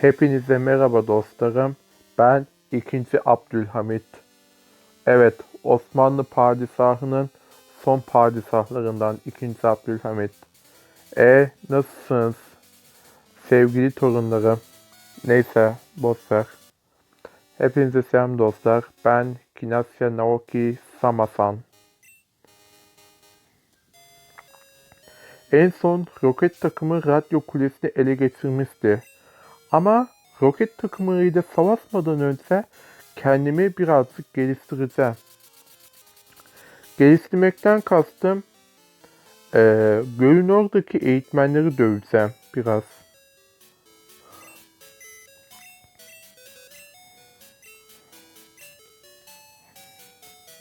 Hepinize merhaba dostlarım. Ben 2. Abdülhamit. Evet, Osmanlı padişahının son padişahlarından 2. Abdülhamit. E nasılsınız? Sevgili torunlarım. Neyse, boş. Hepinize selam dostlar. Ben Kinasya Naoki Samasan. En son roket takımı radyo kulesini ele geçirmişti. Ama roket takımıyla savaşmadan önce kendimi birazcık geliştireceğim. Geliştirmekten kastım eee gölün oradaki eğitmenleri döveceğim biraz.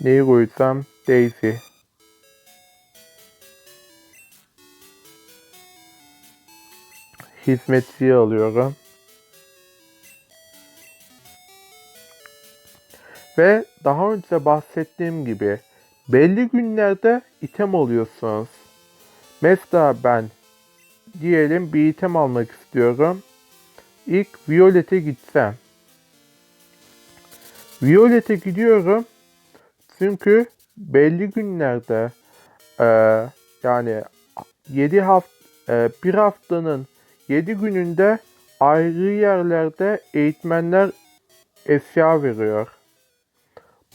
Neyi koysam? Daisy. Hizmetçiyi alıyorum. Ve daha önce bahsettiğim gibi belli günlerde item alıyorsunuz. Mesela ben diyelim bir item almak istiyorum. İlk Violet'e gitsem. Violet'e gidiyorum. Çünkü belli günlerde eee, yani 7 hafta bir haftanın 7 gününde ayrı yerlerde eğitmenler eşya veriyor.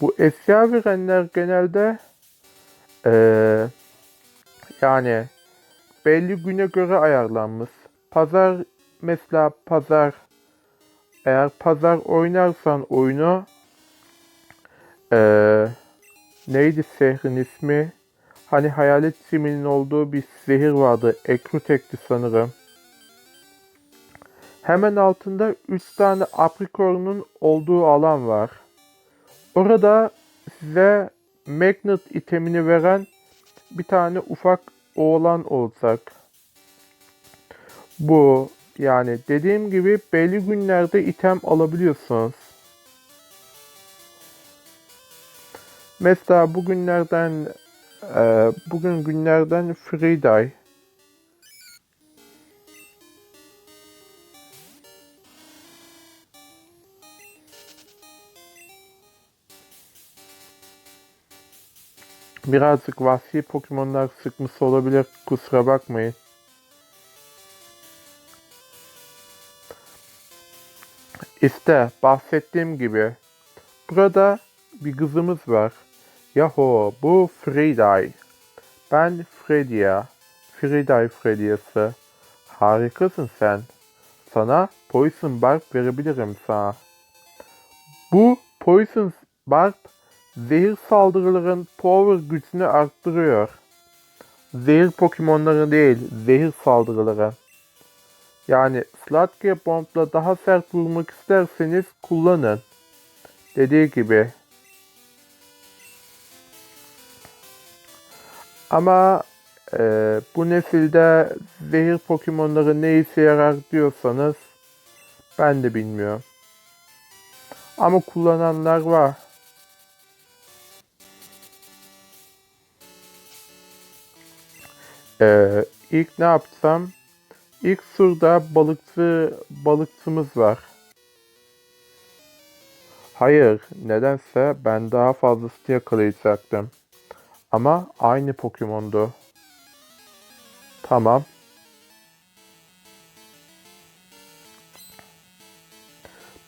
Bu eşya verenler genelde eee, yani belli güne göre ayarlanmış. Pazar mesela pazar eğer pazar oynarsan oyunu eee, neydi şehrin ismi? Hani hayalet siminin olduğu bir zehir vardı. Ekrutek'ti sanırım. Hemen altında 3 tane aprikornun olduğu alan var. Orada size magnet itemini veren bir tane ufak oğlan olacak. Bu yani dediğim gibi belli günlerde item alabiliyorsunuz. Mesela bugünlerden e, bugün günlerden Free Birazcık vahşi Pokemon'lar sıkmış olabilir. Kusura bakmayın. İşte bahsettiğim gibi burada bir kızımız var. Yahu bu Friday. Ben Fredia. Friday Fredia'sı. Harikasın sen. Sana Poison Barb verebilirim sana. Bu Poison Barb zehir saldırıların power gücünü arttırıyor. Zehir Pokemon'ları değil, zehir saldırıları. Yani Sludge Bomb'la daha sert vurmak isterseniz kullanın. Dediği gibi. Ama e, bu nesilde zehir Pokemon'ları ne işe yarar diyorsanız ben de bilmiyorum. Ama kullananlar var. Ee, ilk ne yapsam? İlk surda balıkçı balıkçımız var. Hayır, nedense ben daha fazlasını yakalayacaktım. Ama aynı Pokemon'du. Tamam.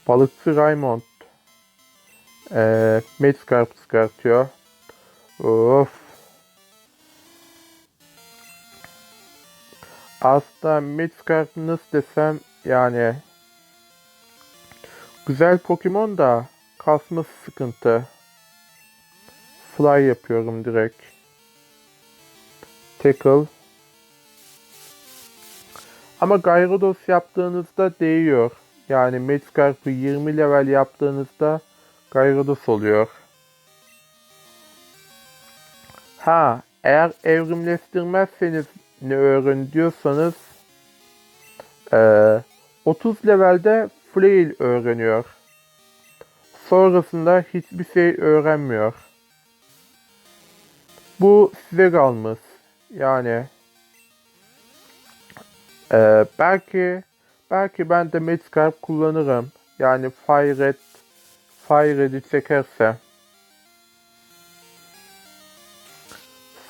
Balıkçı Raymond. Ee, Magikarp çıkartıyor. Of. Aslında Magikarp nasıl desem yani güzel Pokemon da kasması sıkıntı. Fly yapıyorum direkt. Tackle. Ama Gyarados yaptığınızda değiyor. Yani Magikarp'ı 20 level yaptığınızda Gyarados oluyor. Ha, eğer evrimleştirmezseniz ne öğren diyorsanız eee, 30 levelde Flail öğreniyor. Sonrasında hiçbir şey öğrenmiyor. Bu size kalmış. Yani eee, belki belki ben de Medscarp kullanırım. Yani Fire Red, çekerse.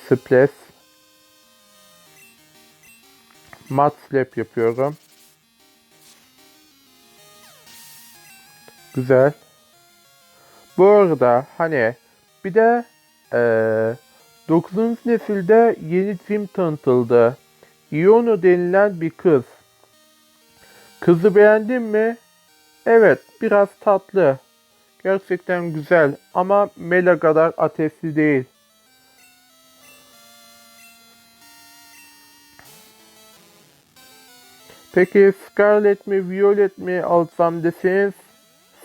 Splash. Mat Slap yapıyorum. Güzel. Bu arada hani bir de eee 9. nesilde yeni tim tanıtıldı. Iono denilen bir kız. Kızı beğendin mi? Evet, biraz tatlı. Gerçekten güzel ama Mela kadar ateşli değil. Peki Scarlet mi, Violet mi alsam deseniz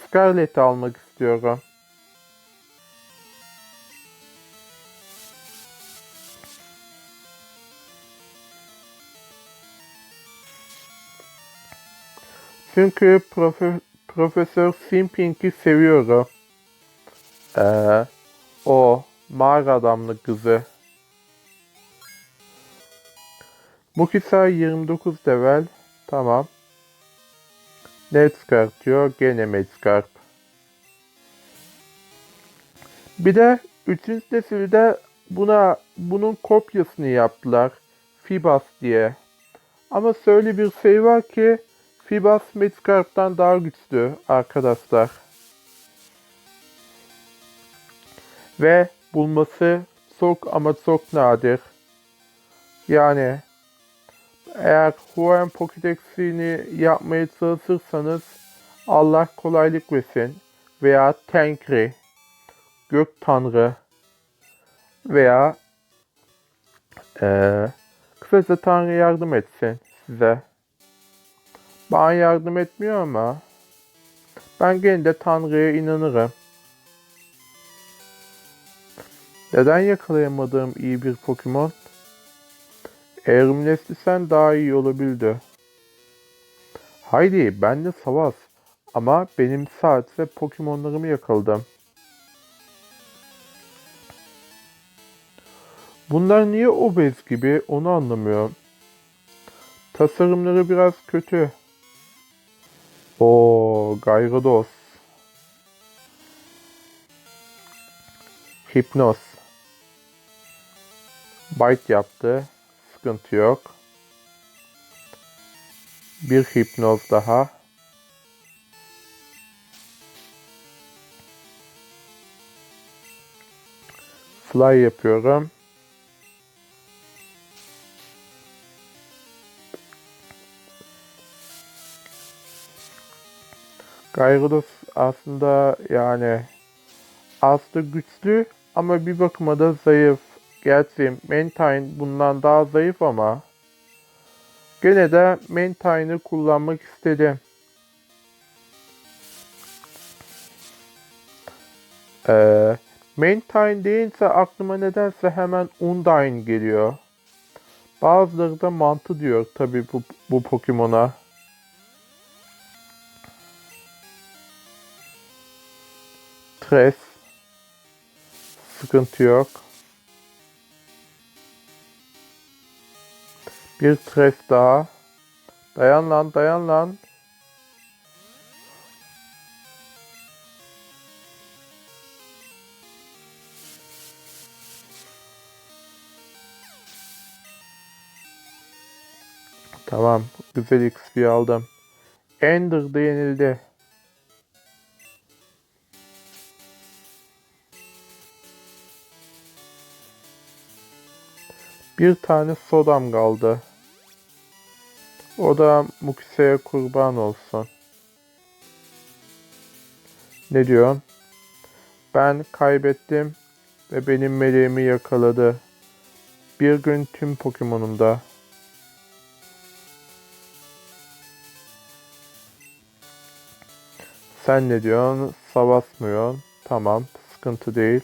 Scarlet'i almak istiyorum. Çünkü profe- Profesör Simpink'i seviyorum. Ee, o mağara adamlı kızı. Mukisa 29 level. Tamam. Netscarp diyor. Gene Medscarp. Bir de 3. nesilde buna bunun kopyasını yaptılar. Fibas diye. Ama şöyle bir şey var ki Fibas Medscarp'tan daha güçlü arkadaşlar. Ve bulması çok ama çok nadir. Yani eğer Huan Pokédex'ini yapmaya çalışırsanız Allah kolaylık versin. Veya Tenkri, Gök Tanrı veya eee kısaca Tanrı yardım etsin size. Bana yardım etmiyor ama ben gene de Tanrı'ya inanırım. Neden yakalayamadığım iyi bir Pokemon? Evrimleşti sen daha iyi olabildi. Haydi ben de savaş. Ama benim sadece Pokemon'larımı yakaladım. Bunlar niye obez gibi onu anlamıyorum. Tasarımları biraz kötü. O Gyarados. Hipnoz. Bite yaptı. Sıkıntı yok. Bir hipnoz daha. Fly yapıyorum. Gyarados aslında yani aslında güçlü ama bir bakıma da zayıf. Gerçi Mantine bundan daha zayıf ama gene de Mantine'ı kullanmak istedim. Ee, Mantine deyince aklıma nedense hemen Undyne geliyor. Bazıları da mantı diyor tabi bu, bu Pokemon'a. Tres. Sıkıntı yok. Bir tres daha. Dayan lan dayan lan. Tamam. Güzel XP aldım. Ender'da yenildi. Bir tane sodam kaldı. O da Mukise'ye kurban olsun. Ne diyorsun? Ben kaybettim ve benim meleğimi yakaladı. Bir gün tüm Pokemon'umda. Sen ne diyorsun? Savaşmıyorsun. Tamam, sıkıntı değil.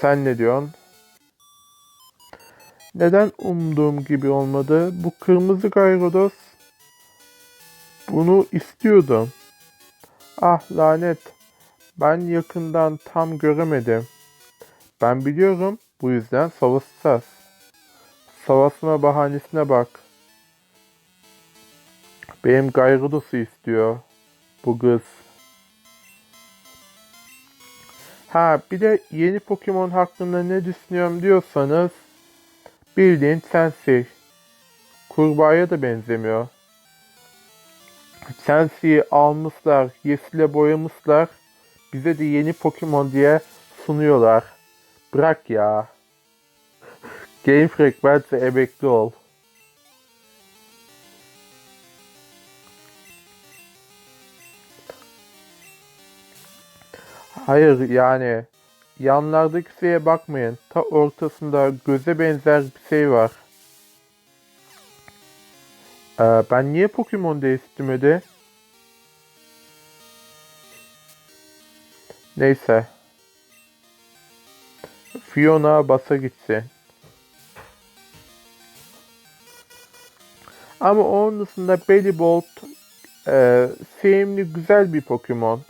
Sen ne diyorsun? Neden umduğum gibi olmadı? Bu kırmızı Gyarados. Bunu istiyordum. Ah lanet. Ben yakından tam göremedim. Ben biliyorum. Bu yüzden savaşacağız. Savaşma bahanesine bak. Benim Gyarados istiyor. Bu kız. Ha bir de yeni Pokemon hakkında ne düşünüyorum diyorsanız bildiğin Sensei. Kurbağaya da benzemiyor. Sensei'yi almışlar, yeşile boyamışlar. Bize de yeni Pokemon diye sunuyorlar. Bırak ya. Game Freak bence emekli ol. Hayır yani yanlardaki şeye bakmayın. Ta ortasında göze benzer bir şey var. Ee, ben niye Pokemon değiştirmedi? Neyse. Fiona basa gitsin. Ama onun dışında Bellibolt e, sevimli güzel bir Pokemon.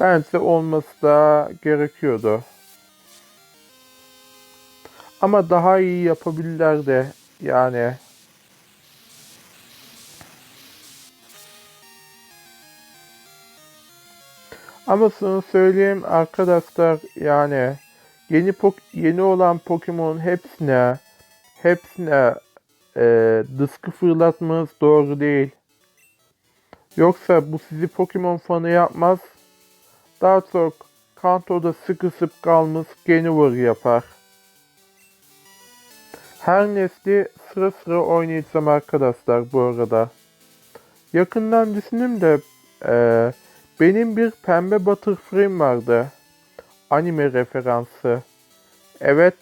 Bence olması da gerekiyordu. Ama daha iyi yapabilirler de yani. Ama sana söyleyeyim arkadaşlar yani yeni yeni olan Pokemon hepsine hepsine e, dıskı fırlatmanız doğru değil. Yoksa bu sizi Pokemon fanı yapmaz. Daha çok Kanto'da sıkışıp kalmış Genevur yapar. Her nesli sıra sıra oynayacağım arkadaşlar bu arada. Yakından düşündüm de eee, benim bir pembe Butterfree'm vardı. Anime referansı. Evet.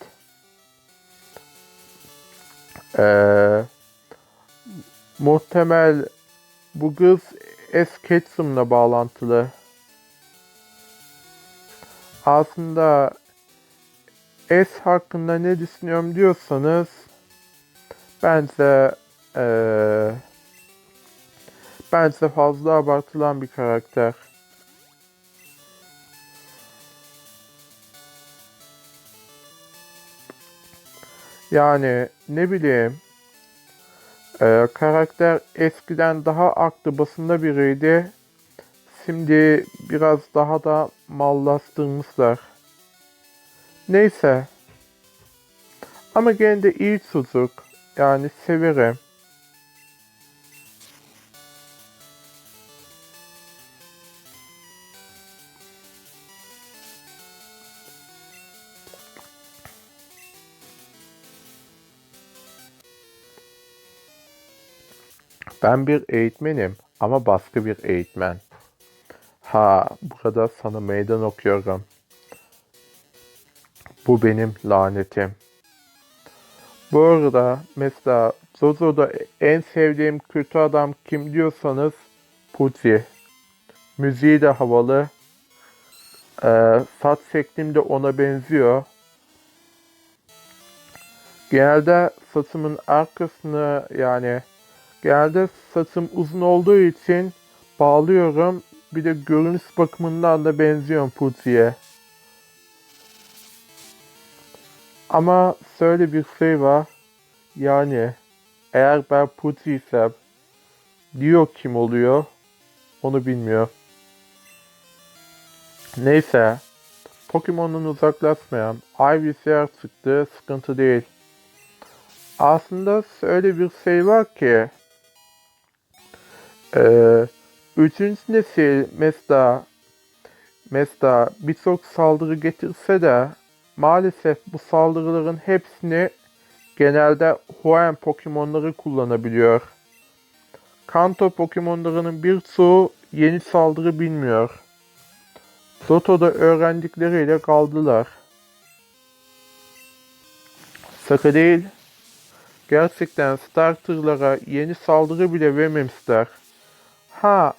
Eee muhtemel bu kız Esketsum'la bağlantılı. Aslında S hakkında ne düşünüyorum diyorsanız bence eee bence fazla abartılan bir karakter. Yani ne bileyim eee, karakter eskiden daha aklı basında biriydi. Şimdi biraz daha da mallaştırmışlar. Neyse. Ama gene de iyi çocuk. Yani severim. Ben bir eğitmenim ama baskı bir eğitmen. Ha, burada sana meydan okuyorum. Bu benim lanetim. Bu arada mesela Zozo'da en sevdiğim kötü adam kim diyorsanız Puti. Müziği de havalı. Ee, saç şeklim de ona benziyor. Genelde saçımın arkasını yani genelde saçım uzun olduğu için bağlıyorum. Bir de görünüş bakımından da benziyorum Puti'ye. Ama şöyle bir şey var. Yani eğer ben Puti isem diyor kim oluyor onu bilmiyor. Neyse. Pokemon'un uzaklaşmayan Ivysaur çıktı sıkıntı değil. Aslında şöyle bir şey var ki eee Üçüncü nesil mesela mesela birçok saldırı getirse de maalesef bu saldırıların hepsini genelde Hoenn Pokemon'ları kullanabiliyor. Kanto Pokemon'larının birçoğu yeni saldırı bilmiyor. Zoto'da öğrendikleriyle kaldılar. Şaka değil. Gerçekten starterlara yeni saldırı bile vermemişler. Ha,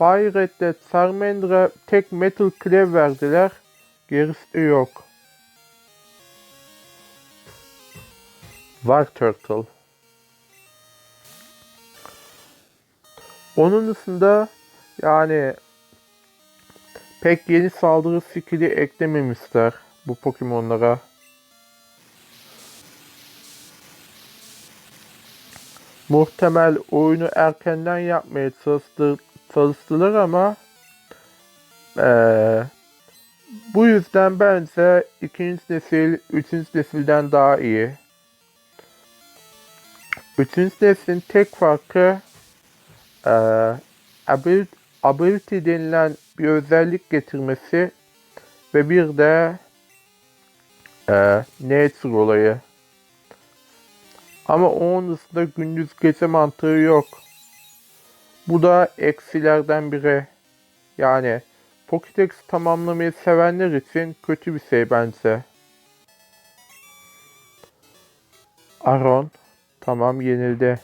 Fire Red'de Charmander'a tek Metal Claw verdiler. Gerisi yok. War Turtle. Onun dışında yani pek yeni saldırı skill'i eklememişler bu Pokemon'lara. Muhtemel oyunu erkenden yapmaya çalıştı, çalıştılar ama eee, bu yüzden bence ikinci nesil, üçüncü nesilden daha iyi. Üçüncü neslin tek farkı eee abil- ability denilen bir özellik getirmesi ve bir de eee nature olayı. Ama onun dışında gündüz gece mantığı yok. Bu da eksilerden biri. Yani Pokédex tamamlamayı sevenler için kötü bir şey bence. Aron tamam yenildi.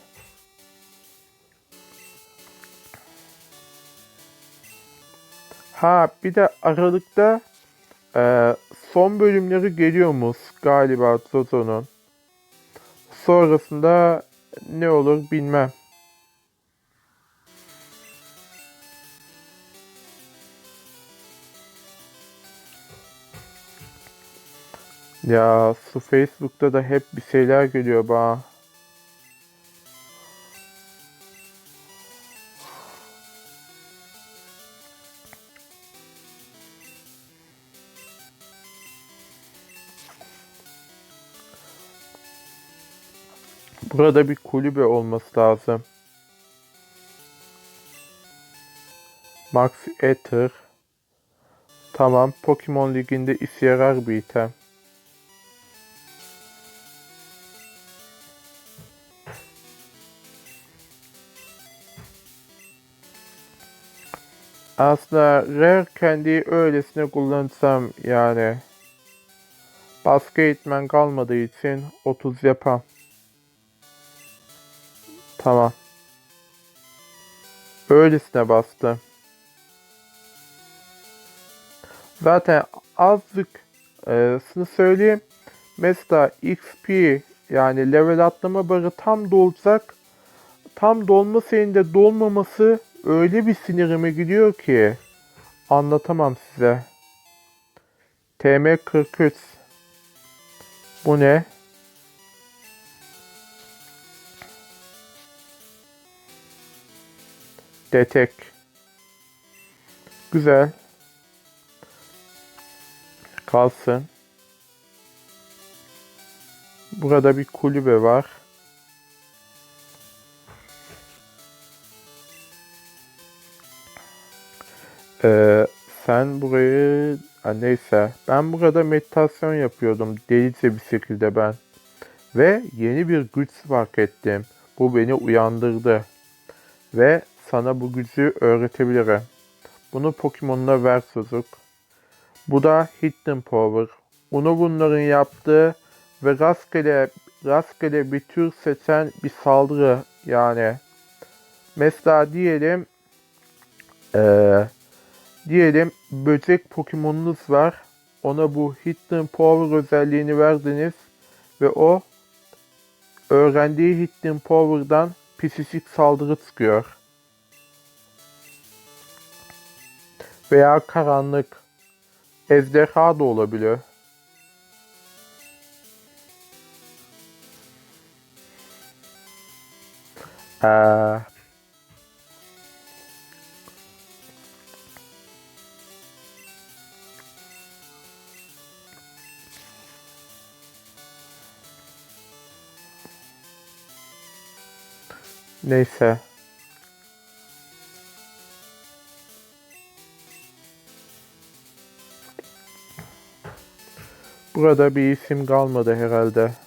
Ha bir de Aralık'ta eee, son bölümleri geliyormuş galiba Zozo'nun. Sonrasında ne olur bilmem. Ya su Facebook'ta da hep bir şeyler geliyor bana. Burada bir kulübe olması lazım. Max Ether. Tamam. Pokemon Ligi'nde işe yarar bir item. Aslında Rare kendi öylesine kullansam yani. Baskı eğitmen kalmadığı için 30 yapam. Tamam. Öylesine bastım. Zaten azıcık e, sını söyleyeyim. Mesela XP yani level atlama barı tam dolacak. Tam dolma şeyinde dolmaması öyle bir sinirime gidiyor ki anlatamam size. TM43 Bu ne? Detek. Güzel. Kalsın. Burada bir kulübe var. Ee, sen burayı ha, neyse ben burada meditasyon yapıyordum delice bir şekilde ben ve yeni bir güç fark ettim. Bu beni uyandırdı ve sana bu gücü öğretebilirim. Bunu Pokemon'una ver çocuk. Bu da Hidden Power. Bunu bunların yaptığı ve rastgele rastgele bir tür seçen bir saldırı yani. Mesela diyelim eee diyelim böcek Pokemon'unuz var. Ona bu Hidden Power özelliğini verdiniz ve o öğrendiği Hidden Power'dan psişik saldırı çıkıyor. Veya karanlık. Ejderha da olabilir. Ee, neyse. Burada bir isim kalmadı herhalde.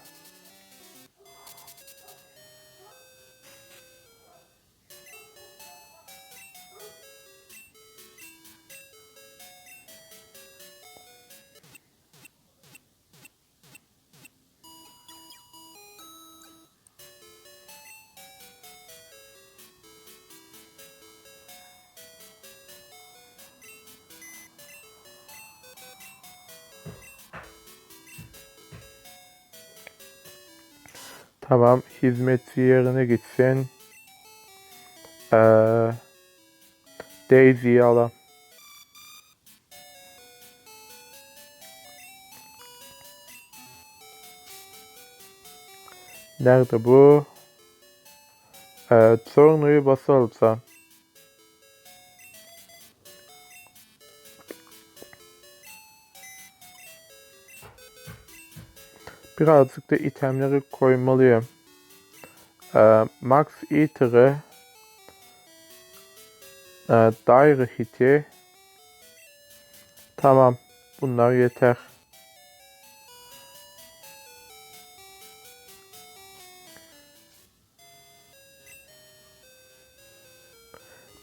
Tamam, hizmetçi yerine gitsin. Ee, Daisy'yi alalım. Nerede bu? Evet, sornuyu basalım sen. Birazcık da itemleri koymalıyım. Ee, Max Eater'ı e, Dire Hit'i Tamam. Bunlar yeter.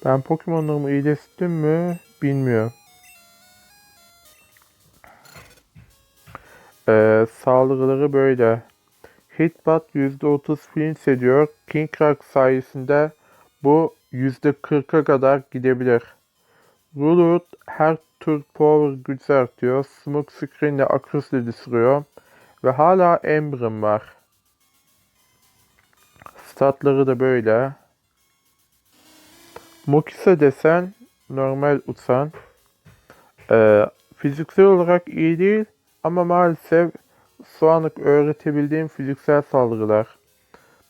Ben Pokemon'larımı iyileştirdim mi bilmiyorum. Ee, saldırıları böyle. Hitbat %30 flinch ediyor. King Rock sayesinde bu %40'a kadar gidebilir. Rulut her tur power gücü artıyor. Smoke Screen ile Accuracy düşürüyor. Ve hala Ember'ım var. Statları da böyle. Mokisa desen normal uçan. Ee, fiziksel olarak iyi değil ama maalesef şu anlık öğretebildiğim fiziksel saldırılar.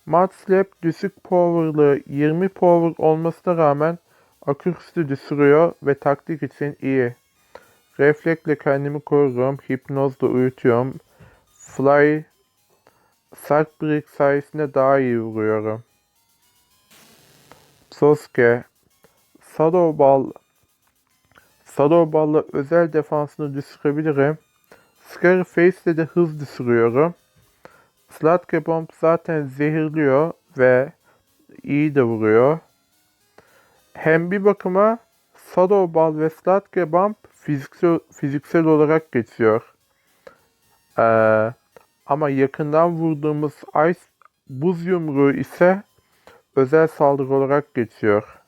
Mudslap düşük powerlı 20 power olmasına rağmen accuracy düşürüyor ve taktik için iyi. Reflekle kendimi koruyorum, hipnozla uyutuyorum. Fly, Sark Break sayesinde daha iyi vuruyorum. Soske, Shadow Ball, Shadow Ball'la özel defansını düşürebilirim. Scarface ile de hız düşürüyorum. Sludge Bomb zaten zehirliyor ve iyi de vuruyor. Hem bir bakıma Shadow Ball ve Sludge Bomb fiziksel, fiziksel olarak geçiyor. Ee, ama yakından vurduğumuz Ice Buz Yumruğu ise özel saldırı olarak geçiyor.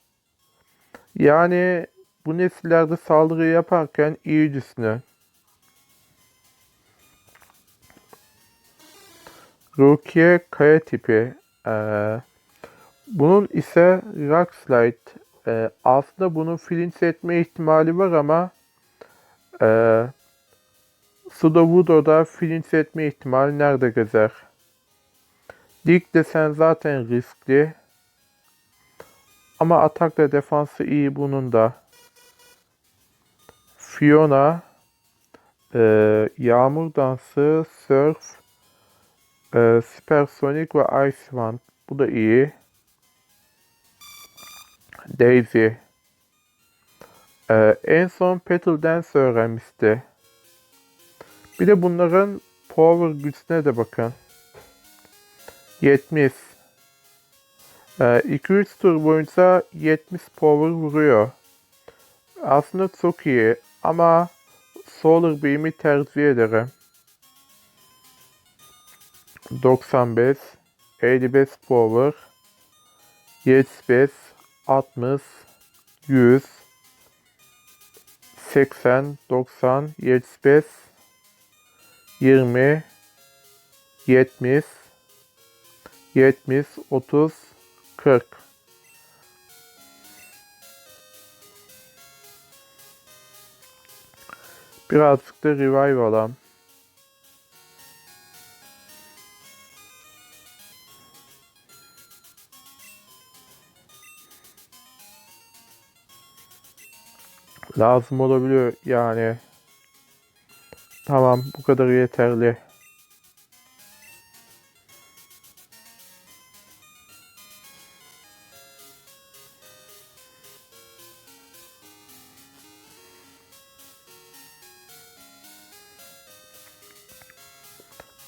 Yani bu nesillerde saldırı yaparken iyi düşünün. Rukiye kaya tipi. Ee, bunun ise Rock Slide. Ee, aslında bunun flinch etme ihtimali var ama e, Sudowoodo'da flinch etme ihtimali nerede gezer? Dik desen zaten riskli. Ama atak ve defansı iyi bunun da. Fiona, e, Yağmur Dansı, Surf, e, Supersonic ve Ice Wand. Bu da iyi. Daisy. E, en son Petal Dance öğrenmişti. Bir de bunların power gücüne de bakın. 70. 2-3 tur boyunca 70 power vuruyor. Aslında çok iyi ama Solar Beam'i tercih ederim. 95 55 power 75 60 100 80 90 75 20 70 70 30 40 Birazcık da revive alalım. Lazım olabiliyor yani. Tamam bu kadar yeterli.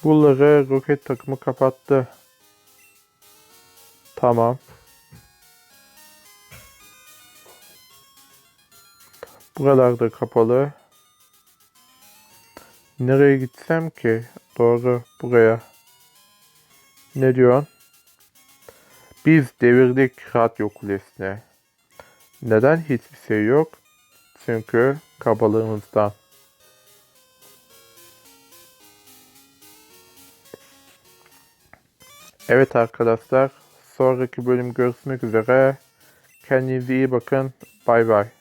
Bunları roket takımı kapattı. Tamam. Buralar da kapalı. Nereye gitsem ki? Doğru buraya. Ne diyorsun? Biz devirdik radyo kulesine. Neden hiçbir şey yok? Çünkü kabalığımızdan. Evet arkadaşlar, sonraki bölüm görüşmek üzere. Kendinize iyi bakın. Bay bay.